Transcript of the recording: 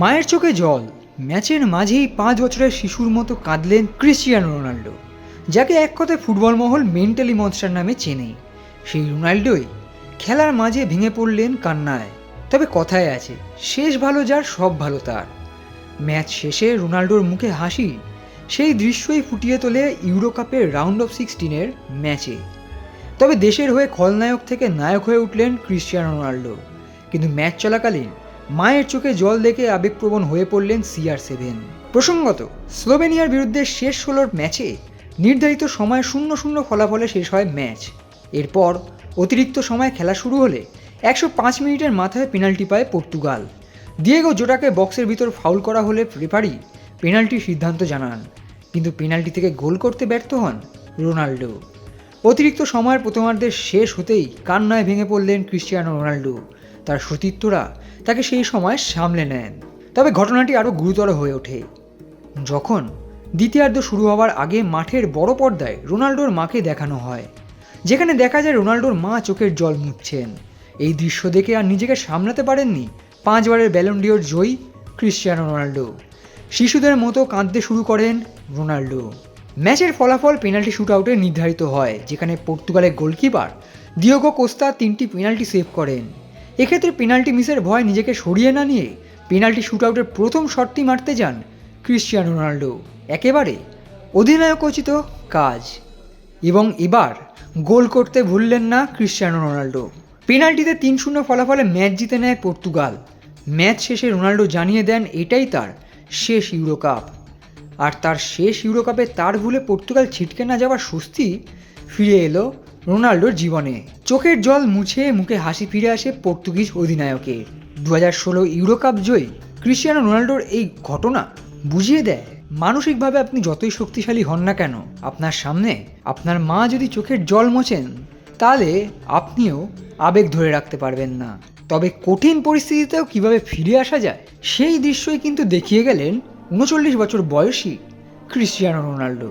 মায়ের চোখে জল। ম্যাচের মাঝেই পাঁচ বছরের শিশুর মতো কাঁদলেন ক্রিশ্চিয়ানো রোনাল্ডো, যাকে এক কথায় ফুটবল মহল মেন্টালি মনস্টার নামে চেনে। সেই রোনাল্ডোই খেলার মাঝে ভেঙে পড়লেন কান্নায়। তবে কথায় আছে, শেষ ভালো যার, সব ভালো তার। ম্যাচ শেষে রোনাল্ডোর মুখে হাসি, সেই দৃশ্যই ফুটিয়ে তোলে ইউরো কাপের রাউন্ড অফ সিক্সটিনের ম্যাচে। তবে দেশের হয়ে খলনায়ক থেকে নায়ক হয়ে উঠলেন ক্রিশ্চিয়ানো রোনাল্ডো। কিন্তু ম্যাচ চলাকালীন মায়ের চোখে জল দেখে আবেগপ্রবণ হয়ে পড়লেন সিআর সেভেন প্রসঙ্গত, স্লোভেনিয়ার বিরুদ্ধে শেষ ষোলোর ম্যাচে নির্ধারিত সময় শূন্য শূন্য ফলাফলে শেষ হয় ম্যাচ। এরপর অতিরিক্ত সময় খেলা শুরু হলে একশো পাঁচ মিনিটের মাথায় পেনাল্টি পায় পর্তুগাল। দিয়েগো জোটাকে বক্সের ভিতর ফাউল করা হলে রেফারি পেনাল্টির সিদ্ধান্ত জানান, কিন্তু পেনাল্টি থেকে গোল করতে ব্যর্থ হন রোনাল্ডো। অতিরিক্ত সময়ের প্রথমার্ধের শেষ হতেই কান্নায় ভেঙে পড়লেন ক্রিশ্চিয়ানো রোনাল্ডো। তার সতীর্থরা তাকে সেই সময় সামলে নেন। তবে ঘটনাটি আরও গুরুতর হয়ে ওঠে। যখন দ্বিতীয়ার্ধ শুরু হওয়ার আগে মাঠের বড় পর্দায় রোনাল্ডোর মাকে দেখানো হয়, যেখানে দেখা যায় রোনাল্ডোর মা চোখের জল মুছছেন। এই দৃশ্য দেখে আর নিজেকে সামলাতে পারেননি পাঁচবারের ব্যালন্ডিওর জয়ী ক্রিশ্চিয়ানো রোনাল্ডো। শিশুদের মতো কাঁদতে শুরু করেন রোনাল্ডো। ম্যাচের ফলাফল পেনাল্টি শুটআউটে নির্ধারিত হয়, যেখানে পর্তুগালের গোলকিপার দিয়োগো কোস্তা তিনটি পেনাল্টি সেভ করেন। এক্ষেত্রে পেনাল্টি মিসের ভয় নিজেকে সরিয়ে না নিয়ে পেনাল্টি শুটআউটের প্রথম শটটি মারতে যান ক্রিশ্চিয়ানো রোনাল্ডো। একেবারে অধিনায়কোচিত কাজ। এবং এবার গোল করতে ভুললেন না ক্রিশ্চিয়ানো রোনাল্ডো। পেনাল্টিতে তিন শূন্য ফলাফলে ম্যাচ জিতে নেয় পর্তুগাল। ম্যাচ শেষে রোনাল্ডো জানিয়ে দেন এটাই তার শেষ ইউরো কাপ। আর তার শেষ ইউরো কাপে তার ভুলে পর্তুগাল ছিটকে না যাওয়ার স্বস্তি ফিরে এলো রোনাল্ডোর জীবনে। চোখের জল মুছে মুখে হাসি ফিরে আসে পর্তুগিজ অধিনায়কের। দু হাজার ষোলো ইউরো কাপ জয়ী ক্রিশ্চিয়ানো রোনাল্ডোর এই ঘটনা বুঝিয়ে দেয়, মানসিকভাবে আপনি যতই শক্তিশালী হন না কেন, আপনার সামনে আপনার মা যদি চোখের জল মোছেন, তাহলে আপনিও আবেগ ধরে রাখতে পারবেন না। তবে কঠিন পরিস্থিতিতেও কীভাবে ফিরে আসা যায়, সেই দৃশ্যই কিন্তু দেখিয়ে গেলেন উনচল্লিশ বছর বয়সী Cristiano Ronaldo.